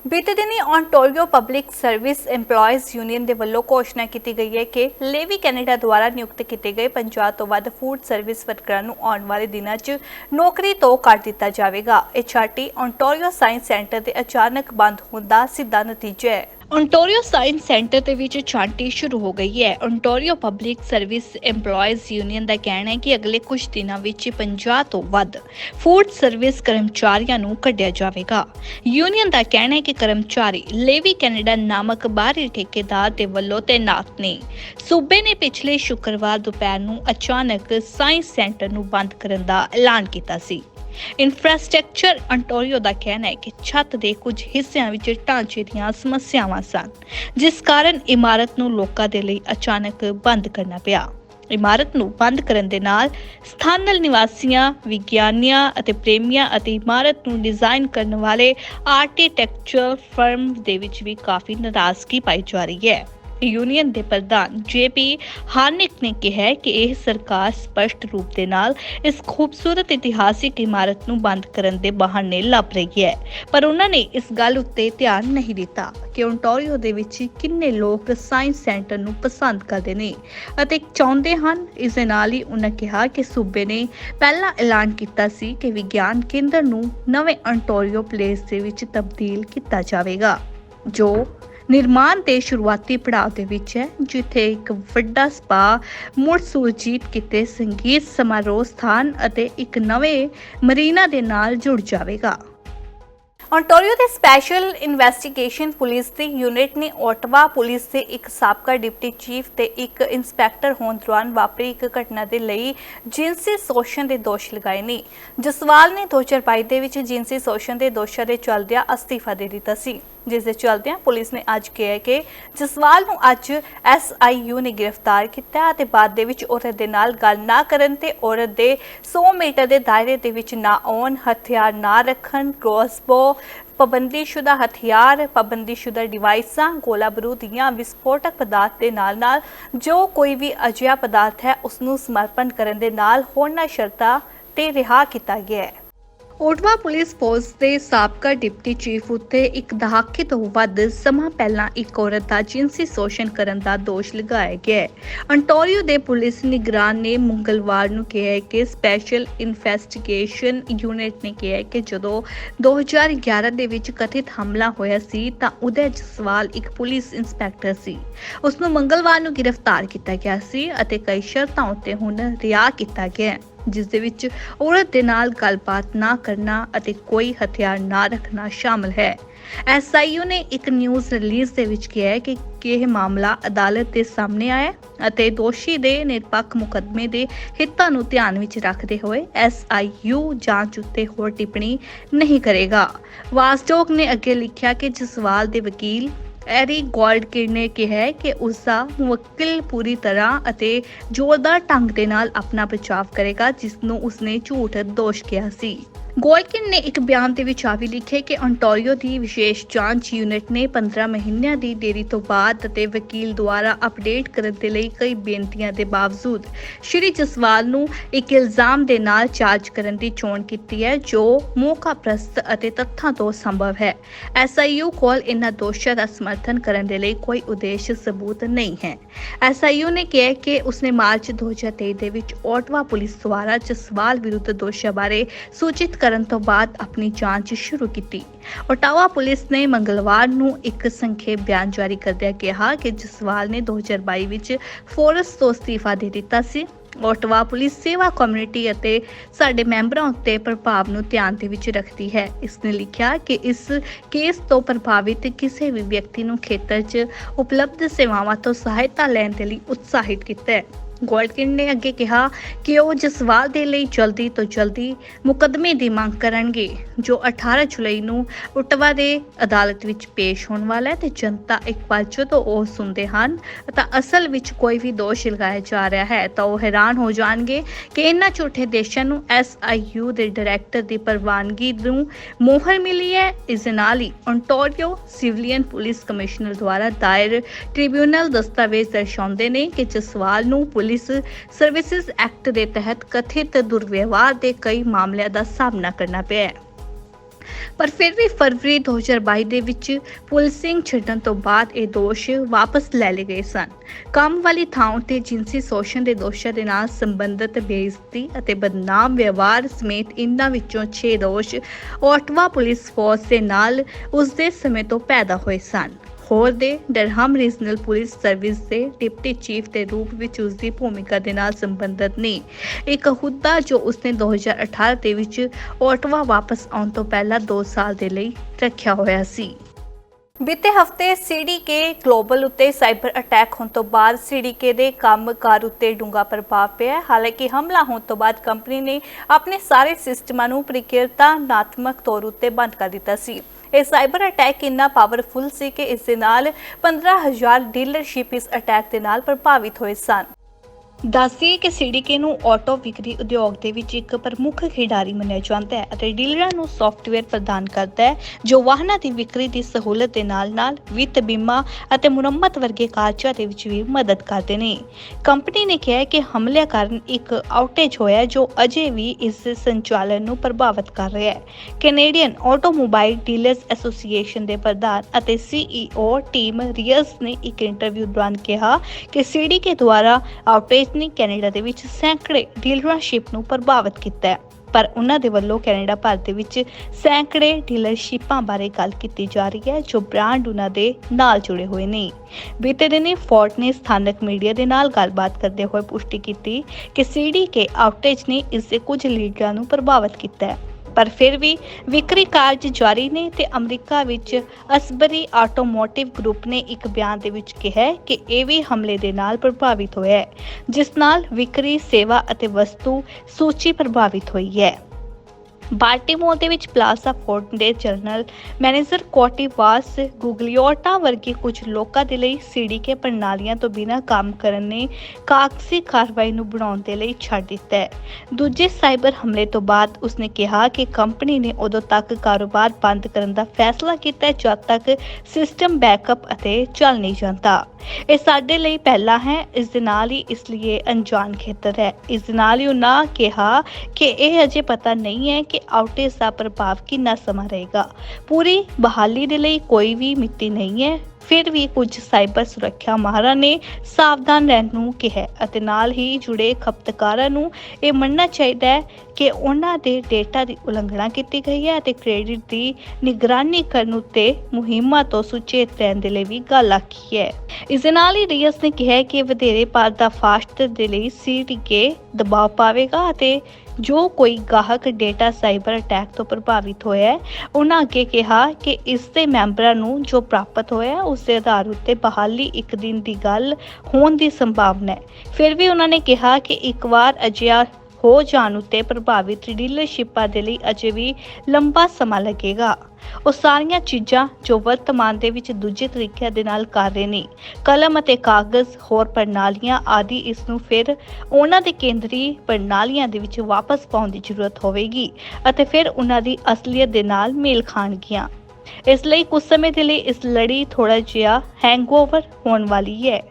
Speaker 1: ਬੀਤੇ ਦਿਨੀ ontario public service EMPLOYEES union ਦੇ ਵੱਲੋਂ ਘੋਸ਼ਣਾ ਕੀਤੀ ਗਈ ਹੈ ਕਿ ਲੇਵੀ ਕੈਨੇਡਾ ਦੁਆਰਾ ਨਿਯੁਕਤ ਕੀਤੇ ਗਏ 50 ਤੋਂ ਵੱਧ ਫੂਡ ਸਰਵਿਸ ਵਰਕਰਾਂ ਨੂੰ ਆਉਣ ਵਾਲੇ ਦਿਨਾਂ 'ਚ ਨੌਕਰੀ ਤੋਂ ਕੱਢ ਦਿੱਤਾ ਜਾਵੇਗਾ। ਇਹ ਛਾਟੀ ontario ਸਾਇੰਸ ਸੈਂਟਰ ਦੇ ਅਚਾਨਕ ਬੰਦ ਹੋਣ ਦਾ ਸਿੱਧਾ ਨਤੀਜਾ ਹੈ। Ontario ਸਾਇੰਸ ਸੈਂਟਰ ਦੇ ਵਿੱਚ ਛਾਂਟੀ ਸ਼ੁਰੂ ਹੋ ਗਈ ਹੈ। Ontario public service EMPLOYEES union ਦਾ ਕਹਿਣਾ ਹੈ ਕਿ ਅਗਲੇ ਕੁਝ ਦਿਨਾਂ ਵਿੱਚ 50 ਤੋਂ ਵੱਧ ਫੂਡ ਸਰਵਿਸ ਕਰਮਚਾਰੀਆਂ ਨੂੰ ਕੱਢਿਆ ਜਾਵੇਗਾ। ਯੂਨੀਅਨ ਦਾ ਕਹਿਣਾ ਹੈ ਕਿ ਕਰਮਚਾਰੀ ਲੇਵੀ ਕੈਨੇਡਾ ਨਾਮਕ ਬਾਹਰੀ ਠੇਕੇਦਾਰ ਦੇ ਵੱਲੋਂ ਤੈਨਾਤ ਨੇ। ਸੂਬੇ ਨੇ ਪਿਛਲੇ ਸ਼ੁੱਕਰਵਾਰ ਦੁਪਹਿਰ ਨੂੰ ਅਚਾਨਕ ਸਾਇੰਸ ਸੈਂਟਰ ਨੂੰ ਬੰਦ ਕਰਨ ਦਾ ਐਲਾਨ ਕੀਤਾ ਸੀ। ਇਨਫਰਾਸਟ੍ਰਕਚਰ ਅੰਟੋਰੀਓ ਦਾ ਕਹਿਣਾ ਹੈ ਕਿ ਛੱਤ ਦੇ ਕੁਝ ਹਿੱਸਿਆਂ ਵਿੱਚ ਢਾਂਚੇ ਦੀਆਂ ਸਮੱਸਿਆਵਾਂ ਸਨ, ਜਿਸ ਕਾਰਨ ਇਮਾਰਤ ਨੂੰ ਲੋਕਾਂ ਦੇ ਲਈ ਅਚਾਨਕ ਬੰਦ ਕਰਨਾ ਪਿਆ। ਇਮਾਰਤ ਨੂੰ ਬੰਦ ਕਰਨ ਦੇ ਨਾਲ ਸਥਾਨਲ ਨਿਵਾਸੀਆਂ, ਵਿਗਿਆਨੀਆਂ ਅਤੇ ਪ੍ਰੇਮੀਆਂ ਅਤੇ ਇਮਾਰਤ ਨੂੰ ਡਿਜ਼ਾਈਨ ਕਰਨ ਵਾਲੇ ਆਰਕੀਟੈਕਚਰ ਫਰਮ ਦੇ ਵਿੱਚ ਵੀ ਕਾਫੀ ਨਾਰਾਜ਼ਗੀ ਪਾਈ ਜਾ ਰਹੀ ਹੈ। ਯੂਨੀਅਨ ਦੇ ਪ੍ਰਧਾਨ ਜੇਪੀ ਹਾਰਨਿਕ ਨੇ ਕਿਹਾ ਕਿ ਇਹ ਸਰਕਾਰ ਸਪਸ਼ਟ ਰੂਪ ਦੇ ਨਾਲ ਇਸ ਖੂਬਸੂਰਤ ਇਤਿਹਾਸਿਕ ਇਮਾਰਤ ਨੂੰ ਬੰਦ ਕਰਨ ਦੇ ਬਹਾਨੇ ਲੱਭ ਰਹੀ ਹੈ। ਪਰ ਉਹਨਾਂ ਨੇ ਇਸ ਗੱਲ ਉੱਤੇ ਧਿਆਨ ਨਹੀਂ ਦਿੱਤਾ ਕਿ ਓਨਟਾਰੀਓ ਦੇ ਵਿੱਚ ਕਿੰਨੇ ਲੋਕ ਸਾਇੰਸ ਸੈਂਟਰ ਨੂੰ ਪਸੰਦ ਕਰਦੇ ਨੇ ਅਤੇ ਚਾਹੁੰਦੇ ਹਨ। ਇਸ ਦੇ ਨਾਲ ਹੀ ਉਹਨਾਂ ਕਿਹਾ ਕਿ ਸੂਬੇ ਨੇ ਪਹਿਲਾਂ ਐਲਾਨ ਕੀਤਾ ਸੀ ਕਿ ਵਿਗਿਆਨ ਕੇਂਦਰ ਨੂੰ ਨਵੇਂ ਓਨਟਾਰੀਓ ਪਲੇਸ ਦੇ ਵਿੱਚ ਤਬਦੀਲ ਕੀਤਾ ਜਾਵੇਗਾ, ਜੋ ਨਿਰਮਾਣ ਦੇ ਸ਼ੁਰੂਆਤੀ ਪੜਾਅ ਦੇ ਵਿੱਚ ਹੈ, ਜਿੱਥੇ ਇੱਕ ਵੱਡਾ ਸਪਾ ਮੁੜ ਸੁਰਜੀਤ ਕੀਤੇ ਸੰਗੀਤ ਸਮਾਰੋਹ ਸਥਾਨ ਅਤੇ ਇੱਕ ਨਵੇਂ ਮਰੀਨਾ ਦੇ ਨਾਲ ਜੁੜ ਜਾਵੇਗਾ। ontario ਦੇ ਸਪੈਸ਼ਲ ਇਨਵੈਸਟੀਗੇਸ਼ਨ ਪੁਲਿਸ ਦੀ ਯੂਨਿਟ ਨੇ ਓਟਵਾ ਪੁਲਿਸ ਦੇ ਇੱਕ ਸਾਬਕਾ ਡਿਪਟੀ ਚੀਫ ਤੇ ਇੱਕ ਇੰਸਪੈਕਟਰ ਹੋਣ ਦੌਰਾਨ ਵਾਪਰੀ ਇੱਕ ਘਟਨਾ ਦੇ ਲਈ ਜਿਨਸੀ ਸ਼ੋਸ਼ਣ ਦੇ ਦੋਸ਼ ਲਗਾਏ ਨੇ। ਜਸਵਾਲ ਨੇ 2022 ਦੇ ਵਿੱਚ ਜਿਨਸੀ ਸ਼ੋਸ਼ਣ ਦੇ ਦੋਸ਼ਾਂ ਦੇ ਚੱਲਦਿਆਂ ਅਸਤੀਫਾ ਦੇ ਦਿੱਤਾ ਸੀ। ਜਿਸ ਦੇ ਚਲਦਿਆਂ ਪੁਲਿਸ ਨੇ ਅੱਜ ਕਿਹਾ ਕਿ ਜਸਵਾਲ ਨੂੰ ਅੱਜ ਐਸਆਈਯੂ ਨੇ ਗ੍ਰਿਫਤਾਰ ਕੀਤਾ ਅਤੇ ਬਾਅਦ ਦੇ ਵਿੱਚ ਔਰਤ ਦੇ ਨਾਲ ਗੱਲ ਨਾ ਕਰਨ ਤੇ ਔਰਤ ਦੇ 100 ਮੀਟਰ ਦੇ ਦਾਇਰੇ ਦੇ ਵਿੱਚ ਨਾ ਆਉਣ, ਹਥਿਆਰ ਨਾ ਰੱਖਣ ਕ੍ਰੋਸਬੋ ਪਾਬੰਦੀਸ਼ੁਦਾ ਹਥਿਆਰ, ਪਾਬੰਦੀਸ਼ੁਦਾ ਡਿਵਾਈਸਾਂ ਗੋਲਾ ਬਰੂਦ ਜਾਂ ਵਿਸਫੋਟਕ ਪਦਾਰਥ ਦੇ ਨਾਲ-ਨਾਲ ਜੋ ਕੋਈ ਵੀ ਅਜਿਹਾ ਪਦਾਰਥ ਹੈ ਉਸ ਨੂੰ ਸਮਰਪਣ ਕਰਨ ਦੇ ਨਾਲ ਹੋਰਨਾਂ ਸ਼ਰਤਾਂ ਤੇ ਰਿਹਾ ਕੀਤਾ ਗਿਆ ਹੈ। ਓਟਵਾ ਪੁਲਿਸ ਫੋਰਸ ਦੇ ਸਾਬਕਾ ਡਿਪਟੀ ਚੀਫ ਉੱਤੇ ਇੱਕ ਦਹਾਕੇ ਤੋਂ ਵੱਧ ਸਮਾਂ ਪਹਿਲਾਂ ਇੱਕ ਔਰਤ ਦਾ ਜਿਨਸੀ ਸ਼ੋਸ਼ਣ ਕਰਨ ਦਾ ਦੋਸ਼ ਲਗਾਇਆ ਗਿਆ ਹੈ। ਅੰਟੋਰੀਓ ਦੇ ਪੁਲਿਸ ਨਿਗਰਾਨ ਨੇ ਮੰਗਲਵਾਰ ਨੂੰ ਕਿਹਾ ਹੈ ਕਿ ਸਪੈਸ਼ਲ ਇਨਵੈਸਟੀਗੇਸ਼ਨ ਯੂਨਿਟ ਨੇ ਕਿਹਾ ਹੈ ਕਿ ਜਦੋਂ 2011 ਦੇ ਵਿੱਚ ਕਥਿਤ ਹਮਲਾ ਹੋਇਆ ਸੀ ਤਾਂ ਉਦੈ ਜਸਵਾਲ ਇੱਕ ਪੁਲਿਸ ਇੰਸਪੈਕਟਰ ਸੀ। ਉਸ ਨੂੰ ਮੰਗਲਵਾਰ ਨੂੰ ਗ੍ਰਿਫਤਾਰ ਕੀਤਾ ਗਿਆ ਸੀ ਅਤੇ ਕਈ ਸ਼ਰਤਾਂ ਉੱਤੇ ਹੁਣ ਰਿਹਾ ਕੀਤਾ ਗਿਆ ਹੈ। ਜਿਸ ਦੇ ਵਿੱਚ ਔਰਤ ਦੇ ਨਾਲ ਗੱਲਬਾਤ ਨਾ ਕਰਨਾ ਅਤੇ ਕੋਈ ਹਥਿਆਰ ਨਾ ਰੱਖਣਾ ਸ਼ਾਮਲ ਹੈ। ਐਸਆਈਯੂ ਨੇ ਇੱਕ ਨਿਊਜ਼ ਰਿਲੀਜ਼ ਦੇ ਵਿੱਚ ਕਿਹਾ ਹੈ ਕਿ ਇਹ ਮਾਮਲਾ ਅਦਾਲਤ ਦੇ ਸਾਹਮਣੇ ਆਇਆ ਅਤੇ ਦੋਸ਼ੀ ਦੇ ਨਿਰਪੱਖ ਮੁਕੱਦਮੇ ਦੇ ਹਿੱਤਾਂ ਨੂੰ ਧਿਆਨ ਵਿੱਚ ਰੱਖਦੇ ਹੋਏ ਐਸਆਈਯੂ ਜਾਂਚ ਉੱਤੇ ਹੋਰ ਟਿੱਪਣੀ ਨਹੀਂ ਕਰੇਗਾ। ਵਾਸਟੋਕ ਨੇ ਅੱਗੇ ਲਿਖਿਆ ਕਿ ਜਸਵਾਲ ਦੇ ਵਕੀਲ ਐਰੀ ਗੋਲਡਕਿਨ ਨੇ ਕਿਹਾ ਕਿ ਉਸ ਦਾ ਮੁਵੱਕਿਲ ਪੂਰੀ ਤਰ੍ਹਾਂ ਅਤੇ ਜ਼ੋਰਦਾਰ ਢੰਗ ਦੇ ਨਾਲ ਆਪਣਾ ਬਚਾਅ ਕਰੇਗਾ ਜਿਸ ਨੂੰ ਉਸਨੇ ਝੂਠ ਦੋਸ਼ ਕਿਹਾ ਸੀ। ਗੋਲਕਿਨ ਨੇ ਇੱਕ ਬਿਆਨ ਦੇ ਵਿੱਚ ਆ ਵੀ ਲਿਖਿਆ ਕਿ ontario ਦੀ ਵਿਸ਼ੇਸ਼ ਜਾਂਚ ਯੂਨਿਟ ਨੇ 15 ਮਹੀਨਿਆਂ ਦੀ ਦੇਰੀ ਤੋਂ ਬਾਅਦ ਅਤੇ ਵਕੀਲ ਦੁਆਰਾ ਅਪਡੇਟ ਕਰਨ ਦੇ ਲਈ ਕਈ ਬੇਨਤੀਆਂ ਦੇ ਬਾਵਜੂਦ ਸ਼੍ਰੀ ਜਸਵਾਲ ਨੂੰ ਇੱਕ ਇਲਜ਼ਾਮ ਦੇ ਨਾਲ ਚਾਰਜ ਕਰਨ ਦੀ ਚੋਣ ਕੀਤੀ ਹੈ, ਜੋ ਮੌਕਾ ਪ੍ਰਸਤ ਅਤੇ ਤੱਥਾਂ ਤੋਂ ਸੰਭਵ ਹੈ। ਐਸਆਈਯੂ ਕੋਲ ਇਹਨਾਂ ਦੋਸ਼ਾਂ ਦਾ ਸਮਰਥਨ ਕਰਨ ਦੇ ਲਈ ਕੋਈ ਉਦੇਸ਼ ਸਬੂਤ ਨਹੀਂ ਹੈ। ਐਸਆਈਯੂ ਨੇ ਕਿਹਾ ਕਿ ਉਸਨੇ ਮਾਰਚ 2023 ਦੇ ਵਿੱਚ ਓਟਵਾ ਪੁਲਿਸ ਦੁਆਰਾ ਜਸਵਾਲ ਵਿਰੁੱਧ ਦੋਸ਼ਾਂ ਬਾਰੇ ਸੂਚਿਤ ਕਰਨ ਤੋਂ ਬਾਅਦ ਆਪਣੀ ਜਾਂਚ ਸ਼ੁਰੂ ਕੀਤੀ। ਓਟਾਵਾ ਪੁਲਿਸ ਨੇ ਮੰਗਲਵਾਰ ਨੂੰ ਇੱਕ ਸੰਖੇਪ ਬਿਆਨ ਜਾਰੀ ਕਰਦਿਆਂ ਕਿਹਾ ਕਿ ਜਸਵਾਲ ਨੇ 2022 ਵਿੱਚ ਫੋਰਸ ਤੋਂ ਅਸਤੀਫਾ ਦੇ ਦਿੱਤਾ ਸੀ। ਓਟਵਾ ਪੁਲਿਸ ਸੇਵਾ ਕਮਿਊਨਿਟੀ ਅਤੇ ਸਾਡੇ ਮੈਂਬਰਾਂ ਉੱਤੇ ਪ੍ਰਭਾਵ ਨੂੰ ਧਿਆਨ ਦੇ ਵਿੱਚ ਰੱਖਦੀ ਹੈ। ਇਸ ਨੇ ਲਿਖਿਆ ਕਿ ਇਸ ਕੇਸ ਤੋਂ ਪ੍ਰਭਾਵਿਤ ਕਿਸੇ ਵੀ ਵਿਅਕਤੀ ਨੂੰ ਖੇਤਰ 'ਚ ਉਪਲਬਧ ਸੇਵਾਵਾਂ ਤੋਂ ਸਹਾਇਤਾ ਲੈਣ ਦੇ ਲਈ ਉਤਸ਼ਾਹਿਤ ਕੀਤਾ ਹੈ। ਗੋਲਡਕਿਨ ਨੇ ਅੱਗੇ ਕਿਹਾ ਕਿ ਉਹ ਜਸਵਾਲ ਦੇ ਲਈ ਜਲਦੀ ਤੋਂ ਜਲਦੀ ਮੁਕੱਦਮੇ ਦੀ ਮੰਗ ਕਰਨਗੇ, ਜੋ 18 ਜੁਲਾਈ ਨੂੰ ਉਟਵਾ ਦੇ ਅਦਾਲਤ ਵਿੱਚ ਪੇਸ਼ ਹੋਣ ਵਾਲਾ ਹੈ ਤੇ ਜਨਤਾ ਇੱਕ ਵਾਰ ਜਦੋਂ ਉਹ ਸੁਣਦੇ ਹਨ ਤਾਂ ਅਸਲ ਵਿੱਚ ਕੋਈ ਵੀ ਦੋਸ਼ ਲਗਾਇਆ ਜਾ ਰਿਹਾ ਹੈ ਤਾਂ ਉਹ ਹੈਰਾਨ ਹੋ ਜਾਣਗੇ ਕਿ ਇਹਨਾਂ ਝੂਠੇ ਦੇਸ਼ਾਂ ਨੂੰ ਐਸਆਈਯੂ ਦੇ ਡਾਇਰੈਕਟਰ ਦੀ ਪ੍ਰਵਾਨਗੀ ਨੂੰ ਮੋਹਰ ਮਿਲੀ ਹੈ। ਇਸ ਨਾਲ ਹੀ ontario ਸਿਵਲੀਅਨ ਪੁਲਿਸ ਕਮਿਸ਼ਨਰ ਦੁਆਰਾ ਦਾਇਰ ਟ੍ਰਿਬਿਊਨਲ ਦਸਤਾਵੇਜ਼ ਦਰਸਾਉਂਦੇ ਨੇ ਕਿ ਜਸਵਾਲ ਨੂੰ ਪੁਲਿਸ ਸਰਵਿਸਿਜ਼ ਐਕਟ ਦੇ ਤਹਿਤ ਕਥਿਤ ਦੁਰਵਿਵਹਾਰ ਦੇ ਕਈ ਮਾਮਲਿਆਂ ਦਾ ਸਾਹਮਣਾ ਕਰਨਾ ਪਿਆ ਹੈ। ਪਰ ਫਿਰ ਵੀ ਫਰਵਰੀ 2022 ਦੇ ਵਿੱਚ ਪੁਲਿਸਿੰਗ ਛੱਡਣ ਤੋਂ ਬਾਅਦ ਇਹ ਦੋਸ਼ ਵਾਪਸ ਲੈ ਲਏ ਗਏ ਸਨ। ਕੰਮ ਵਾਲੀ ਥਾਂ ਤੇ ਜਿਨਸੀ ਸ਼ੋਸ਼ਣ ਦੇ ਦੋਸ਼ਾਂ ਦੇ ਨਾਲ ਸੰਬੰਧਿਤ ਬੇਇੱਜ਼ਤੀ ਅਤੇ ਬਦਨਾਮ ਵਿਵਹਾਰ ਸਮੇਤ ਇਨ੍ਹਾਂ ਵਿੱਚੋਂ 6 ਦੋਸ਼ ਓਟਵਾ ਪੁਲਿਸ ਫੋਰਸ ਦੇ ਨਾਲ ਉਸ ਦੇ ਸਮੇਂ ਤੋਂ ਪੈਦਾ ਹੋਏ ਸਨ। ਹੋਰ ਦੇ ਡਰਹਮ ਰੀਜਨਲ ਪੁਲਿਸ ਸਰਵਿਸ ਦੇ ਡਿਪਟੀ ਚੀਫ ਦੇ ਰੂਪ ਵਿੱਚ ਉਸ ਦੀ ਭੂਮਿਕਾ ਦੇ ਨਾਲ ਸੰਬੰਧਿਤ ਨੇ। ਇੱਕ ਹੁਦਾ ਜੋ ਉਸਨੇ 2018 ਦੇ ਵਿੱਚ ਓਟਵਾ ਵਾਪਸ ਆਉਣ ਤੋਂ ਪਹਿਲਾਂ 2 ਸਾਲ ਦੇ ਲਈ ਰੱਖਿਆ ਹੋਇਆ ਸੀ। ਬੀਤੇ ਹਫ਼ਤੇ ਸੀਡੀਕੇ ਗਲੋਬਲ ਉੱਤੇ ਸਾਈਬਰ ਅਟੈਕ ਹੋਣ ਤੋਂ ਬਾਅਦ ਸੀਡੀਕੇ ਦੇ ਕੰਮਕਾਰ ਉੱਤੇ ਡੂੰਘਾ ਪ੍ਰਭਾਵ ਪਿਆ ਹਾਲਾਂਕਿ ਹਮਲਾ ਹੋਣ ਤੋਂ ਬਾਅਦ ਕੰਪਨੀ ਨੇ ਆਪਣੇ ਸਾਰੇ ਸਿਸਟਮਾਂ ਨੂੰ ਪ੍ਰਕਿਰਤਾਨਾਤਮਕ ਤੌਰ ਉੱਤੇ ਬੰਦ ਕਰ ਦਿੱਤਾ ਸੀ। ਇਹ ਸਾਈਬਰ ਅਟੈਕ ਇੰਨਾ ਪਾਵਰਫੁਲ ਸੀ ਕਿ ਇਸ ਦੇ ਨਾਲ 15000 ਡੀਲਰਸ਼ਿਪ ਇਸ ਅਟੈਕ ਦੇ ਨਾਲ ਪ੍ਰਭਾਵਿਤ ਹੋਏ ਸਨ। ਦੱਸਦੀ ਕਿ ਸੀਡੀਕੇ ਨੂੰ ਆਟੋ ਵਿਕਰੀ ਉਦਯੋਗ ਦੇ ਵਿੱਚ ਇੱਕ ਪ੍ਰਮੁੱਖ ਖਿਡਾਰੀ ਮੰਨਿਆ ਜਾਂਦਾ ਹੈ ਅਤੇ ਡੀਲਰਾਂ ਨੂੰ ਸੌਫਟਵੇਅਰ ਪ੍ਰਦਾਨ ਕਰਦਾ ਹੈ, ਜੋ ਵਾਹਨਾਂ ਦੀ ਵਿਕਰੀ ਦੀ ਸਹੂਲਤ ਦੇ ਨਾਲ-ਨਾਲ ਵਿੱਤ ਬੀਮਾ ਅਤੇ ਮੁਰੰਮਤ ਵਰਗੇ ਕਾਰਜਾਂ ਦੇ ਵਿੱਚ ਵੀ ਮਦਦ ਕਰਦੇ ਨੇ। ਕੰਪਨੀ ਨੇ ਕਿਹਾ ਹੈ ਕਿ ਹਮਲਿਆਂ ਕਾਰਨ ਇੱਕ ਆਊਟੇਜ ਹੋਇਆ ਜੋ ਅਜੇ ਵੀ ਇਸ ਸੰਚਾਲਨ ਨੂੰ ਪ੍ਰਭਾਵਿਤ ਕਰ ਰਿਹਾ ਹੈ। ਕੈਨੇਡੀਅਨ ਆਟੋਮੋਬਾਈਲ ਡੀਲਰਸ ਐਸੋਸੀਏਸ਼ਨ ਦੇ ਪ੍ਰਧਾਨ ਅਤੇ ਸੀਈਓ ਟੀਮ ਰੀਅਲਸ ਨੇ ਇੱਕ ਇੰਟਰਵਿਊ ਦੌਰਾਨ ਕਿਹਾ ਕਿ ਸੀਡੀਕੇ ਦੁਆਰਾ ਆਊਟੇਜ ਨੇ ਕੈਨੇਡਾ ਦੇ ਵਿੱਚ ਸੈਂਕੜੇ ਡੀਲਰਸ਼ਿਪ ਨੂੰ ਪ੍ਰਭਾਵਿਤ ਕੀਤਾ ਹੈ। ਪਰ ਉਹਨਾਂ ਦੇ ਵੱਲੋਂ ਕੈਨੇਡਾ ਭਰ ਦੇ ਵਿੱਚ ਸੈਂਕੜੇ ਡੀਲਰਸ਼ਿਪਾਂ ਬਾਰੇ ਗੱਲ ਕੀਤੀ ਜਾ ਰਹੀ ਹੈ, ਜੋ ਬ੍ਰਾਂਡ ਉਹਨਾਂ ਦੇ ਨਾਲ ਜੁੜੇ ਹੋਏ ਨੇ। ਬੀਤੇ ਦਿਨੀ ਫੋਰਟ ਨੇ ਸਥਾਨਕ ਮੀਡੀਆ ਦੇ ਨਾਲ ਗੱਲਬਾਤ ਕਰਦੇ ਹੋਏ ਪੁਸ਼ਟੀ ਕੀਤੀ ਕਿ ਸੀਡੀਕੇ ਆਊਟੇਜ ਨੇ ਇਸ ਦੇ ਕੁਝ ਲੀਡਰਾਂ ਨੂੰ ਪ੍ਰਭਾਵਿਤ ਕੀਤਾ ਹੈ। ਪਰ ਫਿਰ ਵੀ ਵਿਕਰੀ ਕਾਰਜ ਜਾਰੀ ਨੇ ਤੇ ਅਮਰੀਕਾ ਵਿੱਚ ਅਸਬਰੀ ਆਟੋਮੋਟਿਵ ਗਰੁੱਪ ਨੇ ਇੱਕ ਬਿਆਨ ਦੇ ਵਿੱਚ ਕਿਹਾ ਕਿ ਇਹ ਵੀ ਹਮਲੇ ਦੇ ਨਾਲ ਪ੍ਰਭਾਵਿਤ ਹੋਇਆ ਹੈ, ਜਿਸ ਨਾਲ ਵਿਕਰੀ, ਸੇਵਾ ਅਤੇ ਵਸਤੂ ਸੂਚੀ ਪ੍ਰਭਾਵਿਤ ਹੋਈ ਹੈ। ਬਾਲਟਿਮੋਰ ਦੇ ਵਿੱਚ ਪਲਾਜ਼ਾ ਫੋਰਟ ਦੇ ਜਨਰਲ ਮੈਨੇਜਰ ਕੋਟੀ ਵਾਸ ਵਰਗੇ ਕੁਝ ਲੋਕਾਂ ਦੇ ਲਈ ਸੀਡੀਕੇ ਪ੍ਰਣਾਲੀਆਂ ਤੋਂ ਬਿਨਾਂ ਕੰਮ ਕਰਨ ਨੇ ਕਾਗਜ਼ੀ ਕਾਰਵਾਈ ਨੂੰ ਬਣਾਉਣ ਦੇ ਲਈ ਛੱਡ ਦਿੱਤਾ ਹੈ। ਦੂਜੇ ਸਾਈਬਰ ਹਮਲੇ ਤੋਂ ਬਾਅਦ ਉਸਨੇ ਕਿਹਾ ਕਿ ਕੰਪਨੀ ਨੇ ਉਦੋਂ ਤੱਕ ਕਾਰੋਬਾਰ ਬੰਦ ਕਰਨ ਦਾ ਫੈਸਲਾ ਕੀਤਾ ਜਦ ਤੱਕ ਸਿਸਟਮ ਬੈਕਅਪ ਅਤੇ ਚੱਲ ਨਹੀਂ ਜਾਂਦਾ। ਇਹ ਸਾਡੇ ਲਈ ਪਹਿਲਾ ਹੈ, ਇਸ ਦੇ ਨਾਲ ਹੀ ਇਸ ਲਈ ਅਣਜਾਣ ਖੇਤਰ ਹੈ। ਇਸ ਦੇ ਨਾਲ ਹੀ ਉਹਨਾਂ ਕਿਹਾ ਕਿ ਇਹ ਅਜੇ ਪਤਾ ਨਹੀਂ ਹੈ ਕਿ ਆਊਟੇਜ ਦਾ ਪ੍ਰਭਾਵ ਕਿੰਨਾ ਸਮਾਂ ਰਹੇਗਾ। ਪੂਰੀ ਬਹਾਲੀ ਦੇ ਲਈ ਕੋਈ ਵੀ ਮਿਤੀ ਨਹੀਂ ਹੈ। ਫਿਰ ਵੀ ਕੁਝ ਸਾਈਬਰ ਸੁਰੱਖਿਆ ਮਾਹਰਾਂ ਨੇ ਸਾਵਧਾਨ ਰਹਿਣ ਨੂੰ ਕਿਹਾ ਅਤੇ ਨਾਲ ਹੀ ਜੁੜੇ ਖਪਤਕਾਰਾਂ ਨੂੰ ਇਹ ਮੰਨਣਾ ਚਾਹੀਦਾ ਹੈ ਕਿ ਉਹਨਾਂ ਦੇ ਡੇਟਾ ਦੀ ਉਲੰਘਣਾ ਕੀਤੀ ਗਈ ਹੈ ਅਤੇ ਕ੍ਰੈਡਿਟ ਦੀ ਨਿਗਰਾਨੀ ਕਰਨ ਉੱਤੇ ਮੁਹਿੰਮਾਂ ਤੋਂ ਸੁਚੇਤ ਰਹਿਣ ਦੇ ਲਈ ਵੀ ਗੱਲ ਆਖੀ ਹੈ। ਇਸ ਦੇ ਨਾਲ ਹੀ ਰੀਅਸ ਨੇ ਕਿਹਾ ਕਿ ਵਧੇਰੇ ਪਾਰਦਾ ਫਾਸਟ ਦੇ ਲਈ ਸੀਟੀਕੇ ਦਬਾਅ ਪਾਵੇਗਾ ਅਤੇ ਜੋ ਕੋਈ ਗਾਹਕ ਡੇਟਾ ਸਾਈਬਰ ਅਟੈਕ ਤੋਂ ਪ੍ਰਭਾਵਿਤ ਹੋਇਆ ਹੈ, ਉਹਨਾਂ ਅੱਗੇ ਕਿਹਾ ਕਿ ਇਸ ਦੇ ਮੈਂਬਰਾਂ ਨੂੰ ਜੋ ਪ੍ਰਾਪਤ ਹੋਇਆ ਉਸ ਦੇ ਆਧਾਰ ਉੱਤੇ ਬਹਾਲੀ ਇੱਕ ਦਿਨ ਦੀ ਗੱਲ ਹੋਣ ਦੀ ਸੰਭਾਵਨਾ ਹੈ। ਫਿਰ ਵੀ ਉਹਨਾਂ ਨੇ ਕਿਹਾ ਕਿ ਇੱਕ ਵਾਰ ਅਜਿਹਾ ਹੋ ਜਾਣ ਉਤੇ ਪ੍ਰਭਾਵਿਤ ਡੀਲਰਸ਼ਿਪਾਂ ਦੇ ਲਈ ਅਜੇ ਵੀ ਲੰਬਾ ਸਮਾਂ ਲੱਗੇਗਾ। ਉਹ ਸਾਰੀਆਂ ਚੀਜ਼ਾਂ ਜੋ ਵਰਤਮਾਨ ਦੇ ਵਿੱਚ ਦੂਜੇ ਤਰੀਕਿਆਂ ਦੇ ਨਾਲ ਕਰ ਰਹੇ ਨੇ, ਕਲਮ ਅਤੇ ਕਾਗਜ਼, ਹੋਰ ਪ੍ਰਣਾਲੀਆਂ ਆਦਿ ਇਸ ਨੂੰ ਫਿਰ ਉਹਨਾਂ ਦੇ ਕੇਂਦਰੀ ਪ੍ਰਣਾਲੀਆਂ ਦੇ ਵਿੱਚ ਵਾਪਸ ਪਾਉਣ ਦੀ ਜ਼ਰੂਰਤ ਹੋਵੇਗੀ ਅਤੇ ਫਿਰ ਉਹਨਾਂ ਦੀ ਅਸਲੀਅਤ ਦੇ ਨਾਲ ਮੇਲ ਖਾਣਗੀਆਂ। ਇਸ ਲਈ ਕੁਝ ਸਮੇਂ ਦੇ ਲਈ ਇਸ ਲੜੀ ਥੋੜਾ ਜਿਹਾ ਹੈਂਗਓਵਰ ਹੋਣ ਵਾਲੀ ਹੈ।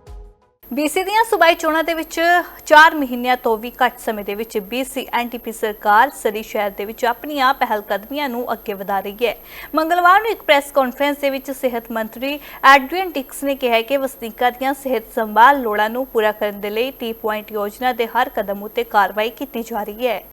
Speaker 1: ਬੀਸੀ ਦੀਆਂ ਸੂਬਾਈ ਚੋਣਾਂ ਦੇ ਵਿੱਚ 4 ਮਹੀਨਿਆਂ ਤੋਂ ਵੀ ਘੱਟ ਸਮੇਂ ਦੇ ਵਿੱਚ ਬੀਸੀ ਐਨਟੀਪੀ ਸਰਕਾਰ ਸਰੀ ਸ਼ਹਿਰ ਦੇ ਵਿੱਚ ਆਪਣੀਆਂ ਪਹਿਲ ਕਦਮੀਆਂ ਨੂੰ ਅੱਗੇ ਵਧਾ ਰਹੀ ਹੈ। ਮੰਗਲਵਾਰ ਨੂੰ ਇੱਕ ਪ੍ਰੈਸ ਕਾਨਫਰੰਸ ਦੇ ਵਿੱਚ ਸਿਹਤ ਮੰਤਰੀ ਐਡਰੀਅਨ ਟਿਕਸ ਨੇ ਕਿਹਾ ਕਿ ਵਸਨੀਕਾਂ ਦੀਆਂ ਸਿਹਤ ਸੰਭਾਲ ਲੋੜਾਂ ਨੂੰ ਪੂਰਾ ਕਰਨ ਦੇ ਲਈ 30 ਪੁਆਇੰਟ ਯੋਜਨਾ ਦੇ ਹਰ ਕਦਮ ਉੱਤੇ ਕਾਰਵਾਈ ਕੀਤੀ ਜਾ ਰਹੀ ਹੈ।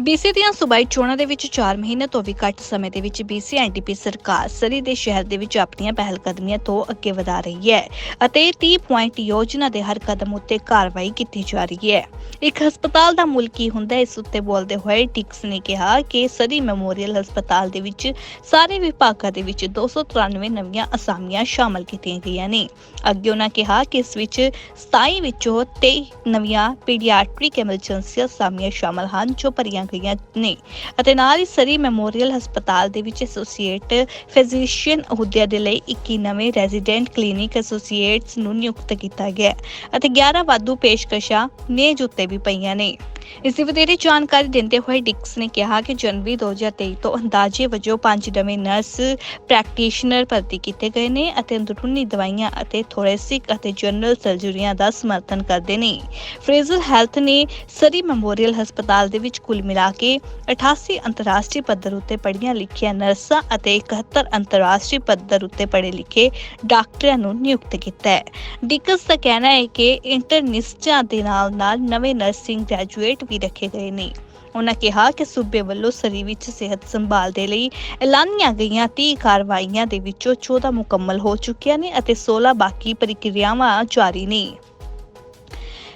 Speaker 1: ਬੀਸੀ ਦੀਆਂ ਸੂਬਾਈ ਚੋਣਾਂ ਦੇ ਵਿੱਚ 4 ਮਹੀਨੇ ਤੋਂ ਵੀ ਘੱਟ ਸਮੇਂ ਦੇ ਵਿੱਚ ਬੀਸੀ ਐਨਡੀਪੀ ਸਰਕਾਰ ਸਰੀ ਦੇ ਸ਼ਹਿਰ ਦੇ ਵਿੱਚ ਆਪਣੀਆਂ ਪਹਿਲਕਦਮੀਆਂ ਤੋਂ ਅੱਗੇ ਵਧਾ ਰਹੀ ਹੈ ਅਤੇ 30 ਪੁਆਇੰਟ ਯੋਜਨਾ ਦੇ ਹਰ ਕਦਮ ਉੱਤੇ ਕਾਰਵਾਈ ਕੀਤੀ ਜਾ ਰਹੀ ਹੈ। ਇੱਕ ਹਸਪਤਾਲ ਦਾ ਮੁੱਲ ਕੀ ਹੁੰਦਾ ਹੈ, ਇਸ ਉੱਤੇ ਬੋਲਦੇ ਹੋਏ ਟਿਕਸ ਨੇ ਕਿਹਾ ਕਿ ਸਰੀ ਮੈਮੋਰੀਅਲ ਹਸਪਤਾਲ ਦੇ ਵਿੱਚ ਸਾਰੇ ਵਿਭਾਗਾਂ ਦੇ ਵਿੱਚ 293 ਨਵੀਆਂ ਅਸਾਮੀਆਂ ਸ਼ਾਮਲ ਕੀਤੀਆਂ ਗਈਆਂ ਨੇ। ਅੱਗੇ ਉਹਨਾਂ ਕਿਹਾ ਕਿ ਇਸ ਵਿੱਚ 27 ਵਿੱਚੋਂ 23 ਨਵੀਆਂ ਪੀਡੀਆਟ੍ਰਿਕ ਐਮਰਜੈਂਸੀ ਅਸਾਮੀਆਂ ਸ਼ਾਮਲ ਹਨ, ਜੋ ਭਰੀਆਂ ਗਈਆਂ ਨੇ ਅਤੇ ਨਾਲ ਹੀ ਸਰੀ ਮੈਮੋਰੀਅਲ ਹਸਪਤਾਲ ਦੇ ਵਿੱਚ ਐਸੋਸੀਏਟ ਫਿਜ਼ੀਸ਼ੀਅਨ ਅਹੁਦਿਆਂ ਦੇ ਲਈ 21 ਨਵੇਂ ਰੈਜ਼ੀਡੈਂਟ ਕਲੀਨਿਕ ਐਸੋਸੀਏਟਸ ਨੂੰ ਨਿਯੁਕਤ ਕੀਤਾ ਗਿਆ ਅਤੇ 11 ਵਾਧੂ ਪੇਸ਼ਕਸ਼ਾਂ ਮੇਜ਼ ਉੱਤੇ ਵੀ ਪਈਆਂ ਨੇ। ਇਸ ਦੀ ਵਧੇਰੇ ਜਾਣਕਾਰੀ ਦਿੰਦੇ ਹੋਏ ਡਿਕਸ ਨੇ ਕਿਹਾ ਕਿ ਜਨਵਰੀ 2023 ਤੋਂ ਅੰਦਾਜ਼ੇ ਵਜੋਂ ਪੰਜ ਨਵੇਂ ਨਰਸ ਪ੍ਰੈਕਟੀਸ਼ਨਰ ਭਰਤੀ ਕੀਤੇ ਗਏ ਨੇ ਅਤੇ ਅੰਦਰੂਨੀ ਦਵਾਈਆਂ ਅਤੇ ਥੋਰੈਸਿਕ ਅਤੇ ਜਨਰਲ ਸਰਜਰੀਆਂ ਦਾ ਸਮਰਥਨ ਕਰਦੇ ਨੇ। ਫਰੇਜ਼ਰ ਹੈਲਥ ਨੇ ਸਰੀ ਮੈਮੋਰੀਅਲ ਹਸਪਤਾਲ ਦੇ ਵਿੱਚ ਕੁੱਲ ਮਿਲਾ ਕੇ 88 ਅੰਤਰਰਾਸ਼ਟਰੀ ਪੱਧਰ ਉੱਤੇ ਪੜ੍ਹੀਆਂ ਲਿਖੀਆਂ ਨਰਸਾਂ ਅਤੇ 71 ਅੰਤਰਰਾਸ਼ਟਰੀ ਪੱਧਰ ਉੱਤੇ ਪੜ੍ਹੇ ਲਿਖੇ ਡਾਕਟਰਾਂ ਨੂੰ ਨਿਯੁਕਤ ਕੀਤਾ ਹੈ। ਡਿਕਸ ਦਾ ਕਹਿਣਾ ਹੈ ਕਿ ਇੰਟਰਨਿਸਟਾਂ ਦੇ ਨਾਲ ਨਾਲ ਨਵੇਂ ਨਰਸਿੰਗ ਗ੍ਰੈਜੂਏਟ ਵੀ ਰੱਖੇ ਗਏ ਨੇ। ਉਹਨਾਂ ਕਿਹਾ ਕਿ ਸੂਬੇ ਵੱਲੋਂ ਸਰੀ ਵਿੱਚ ਸਿਹਤ ਸੰਭਾਲ ਦੇ ਲਈ ਐਲਾਨੀਆਂ ਗਈਆਂ 30 ਕਾਰਵਾਈਆਂ ਦੇ ਵਿੱਚੋਂ 14 ਮੁਕੰਮਲ ਹੋ ਚੁੱਕੀਆਂ ਨੇ ਅਤੇ 16 ਬਾਕੀ ਪ੍ਰਕਿਰਿਆਵਾਂ ਜਾਰੀ ਨੇ।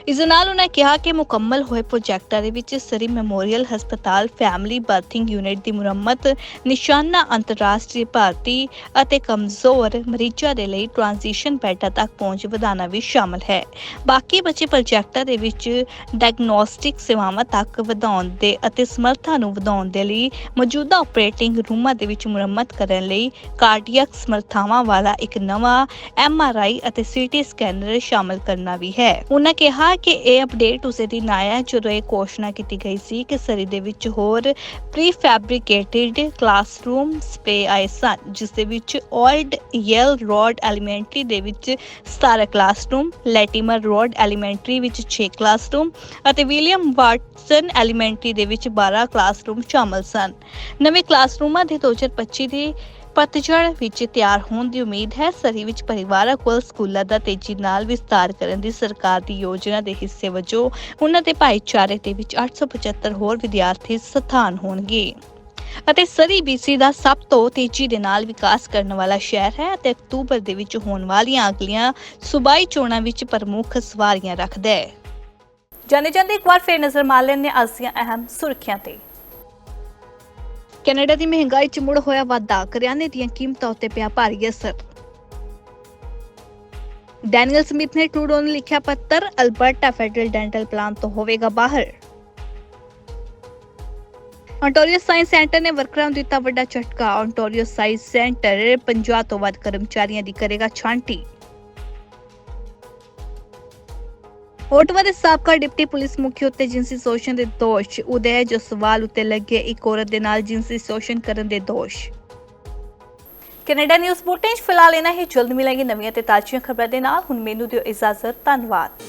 Speaker 1: ਇਸ ਦੇ ਨਾਲ ਉਹਨਾਂ ਕਿਹਾ ਕਿ ਮੁਕੰਮਲ ਹੋਏ ਪ੍ਰੋਜੈਕਟਾਂ ਦੇ ਵਿੱਚ ਸਰੀ ਮੈਮੋਰੀਅਲ ਹਸਪਤਾਲ ਫੈਮਿਲੀ ਬਰਥਿੰਗ ਯੂਨਿਟ ਦੀ ਮੁਰੰਮਤ, ਨਿਸ਼ਾਨਾ ਅੰਤਰਰਾਸ਼ਟਰੀ ਭਾਰਤੀ ਅਤੇ ਕਮਜ਼ੋਰ ਮਰੀਜ਼ਾਂ ਦੇ ਲਈ ਟ੍ਰਾਂਜੀਸ਼ਨ ਬੈਡਾਂ ਤੱਕ ਪਹੁੰਚ ਵਧਾਉਣਾ ਵੀ ਸ਼ਾਮਲ ਹੈ। ਬਾਕੀ ਬਚੇ ਪ੍ਰੋਜੈਕਟਾਂ ਦੇ ਵਿੱਚ ਡਾਇਗਨੋਸਟਿਕ ਸੇਵਾਵਾਂ ਤੱਕ ਵਧਾਉਣ ਦੇ ਅਤੇ ਸਮਰੱਥਾ ਨੂੰ ਵਧਾਉਣ ਦੇ ਲਈ ਮੌਜੂਦਾ ਆਪਰੇਟਿੰਗ ਰੂਮਾਂ ਦੇ ਵਿੱਚ ਮੁਰੰਮਤ ਕਰਨ ਲਈ ਕਾਰਡੀਅਕ ਸਮਰੱਥਾਵਾਂ ਵਾਲਾ ਇੱਕ ਨਵਾਂ ਐਮਆਰਆਈ ਅਤੇ ਸੀਟੀ ਸਕੈਨਰ ਸ਼ਾਮਲ ਕਰਨਾ ਵੀ ਹੈ। ਉਹਨਾਂ ਕਿਹਾ ਕਿ ਇਹ ਅਪਡੇਟ ਉਸੇ ਦਿਨ ਆਇਆ ਜਦੋਂ ਇਹ ਘੋਸ਼ਣਾ ਕੀਤੀ ਗਈ ਸੀ ਕਿ ਸਰੀ ਦੇ ਵਿੱਚ ਹੋਰ ਪ੍ਰੀ ਫੈਬਰਿਕੇਟਿਡ ਕਲਾਸਰੂਮ ਸਪੇ ਆਏ ਸਨ, ਜਿਸ ਦੇ ਵਿੱਚ 올ਡ ਯੈਲ ਰੋਡ ਐਲੀਮੈਂਟਰੀ ਦੇ ਵਿੱਚ 17 ਕਲਾਸਰੂਮ ਲੈਟੀਮਰ ਰੋਡ ਐਲੀਮੈਂਟਰੀ ਵਿੱਚ 6 ਕਲਾਸਰੂਮ ਅਤੇ ਵਿਲੀਅਮ ਵਾਟਸਨ ਐਲੀਮੈਂਟਰੀ ਦੇ ਵਿੱਚ 12 ਕਲਾਸਰੂਮ ਸ਼ਾਮਲ ਸਨ। ਨਵੇਂ ਕਲਾਸਰੂਮਾਂ ਦੇ 2025 ਦੇ ਪਤਝੜ ਵਿੱਚ ਤਿਆਰ ਹੋਣ ਦੀ ਉਮੀਦ ਹੈ। ਸਰੀ ਵਿੱਚ ਪਰਿਵਾਰਕ ਕੋਲ ਸਕੂਲਾਂ ਦਾ ਤੇਜ਼ੀ ਨਾਲ ਵਿਸਤਾਰ ਕਰਨ ਦੀ ਸਰਕਾਰ ਦੀ ਯੋਜਨਾ ਦੇ ਹਿੱਸੇ ਵਜੋਂ ਉਹਨਾਂ ਦੇ ਭਾਈਚਾਰੇ ਦੇ ਵਿੱਚ 875 ਹੋਰ ਵਿਦਿਆਰਥੀ ਸਥਾਨ ਹੋਣਗੇ। ਅਤੇ ਸਰੀ ਬੀਸੀ ਦਾ ਸਭ ਤੋਂ ਤੇਜ਼ੀ ਦੇ ਨਾਲ ਵਿਕਾਸ ਕਰਨ ਵਾਲਾ ਸ਼ਹਿਰ ਹੈ ਅਤੇ ਅਕਤੂਬਰ ਦੇ ਵਿੱਚ ਹੋਣ ਵਾਲੀਆਂ ਅਗਲੀਆਂ ਸੂਬਾਈ ਚੋਣਾਂ ਵਿੱਚ ਪ੍ਰਮੁੱਖ ਸਵਾਰੀਆਂ ਰੱਖਦਾ ਹੈ। ਜਾਣੇ ਜਾਂਦੇ ਇੱਕ ਵਾਰ ਫੇਰ ਨਜ਼ਰ ਮਾਰ ਲੈਂਦੇ ਹਾਂ ਅੱਜ ਦੀਆਂ ਅਹਿਮ ਸੁਰਖੀਆਂ ਤੇ। ਕੈਨੇਡਾ ਦੀ ਮਹਿੰਗਾਈ 'ਚ ਮੁੜ ਹੋਇਆ ਵਾਧਾ, ਕਰਿਆਨੇ ਦੀਆਂ ਕੀਮਤਾਂ ਉੱਤੇ ਪਿਆ ਭਾਰੀ ਅਸਰ। ਡੈਨੀਅਲ ਸਮਿਥ ਨੇ ਟਰੂਡੋ ਨੂੰ ਲਿਖਿਆ ਪੱਤਰ, ਅਲਬਰਟਾ ਫੈਡਰਲ ਡੈਂਟਲ ਪਲਾਨ ਤੋਂ ਹੋਵੇਗਾ ਬਾਹਰ। ontario ਸਾਇੰਸ ਸੈਂਟਰ ਨੇ ਵਰਕਰਾਂ ਨੂੰ ਦਿੱਤਾ ਵੱਡਾ ਝਟਕਾ। ontario ਸਾਇੰਸ ਸੈਂਟਰ 50 ਤੋਂ ਵੱਧ ਕਰਮਚਾਰੀਆਂ ਦੀ ਕਰੇਗਾ ਛਾਂਟੀ। ਓਟਵਾ ਦੇ ਸਾਬਕਾ ਡਿਪਟੀ ਪੁਲਿਸ ਮੁਖੀ ਉੱਤੇ ਜਿੰਸੀ ਸ਼ੋਸ਼ਣ ਦੇ ਦੋਸ਼ ਉਦੈ ਜਸਵਾਲ ਉੱਤੇ ਲੱਗੇ ਇੱਕ ਔਰਤ ਦੇ ਨਾਲ ਜਿੰਸੀ ਸ਼ੋਸ਼ਣ ਕਰਨ ਦੇ ਦੋਸ਼। ਕੈਨੇਡਾ ਨਿਊਜ਼ ਬੁਲਟਨ 'ਚ ਫਿਲਹਾਲ ਇਹਨਾਂ ਹੀ। ਜਲਦ ਮਿਲਾਂਗੇ ਨਵੀਆਂ ਤੇ ਤਾਜ਼ੀਆਂ ਖਬਰਾਂ ਦੇ ਨਾਲ। ਹੁਣ ਮੈਨੂੰ ਦਿਓ ਇਜਾਜ਼ਤ। ਧੰਨਵਾਦ।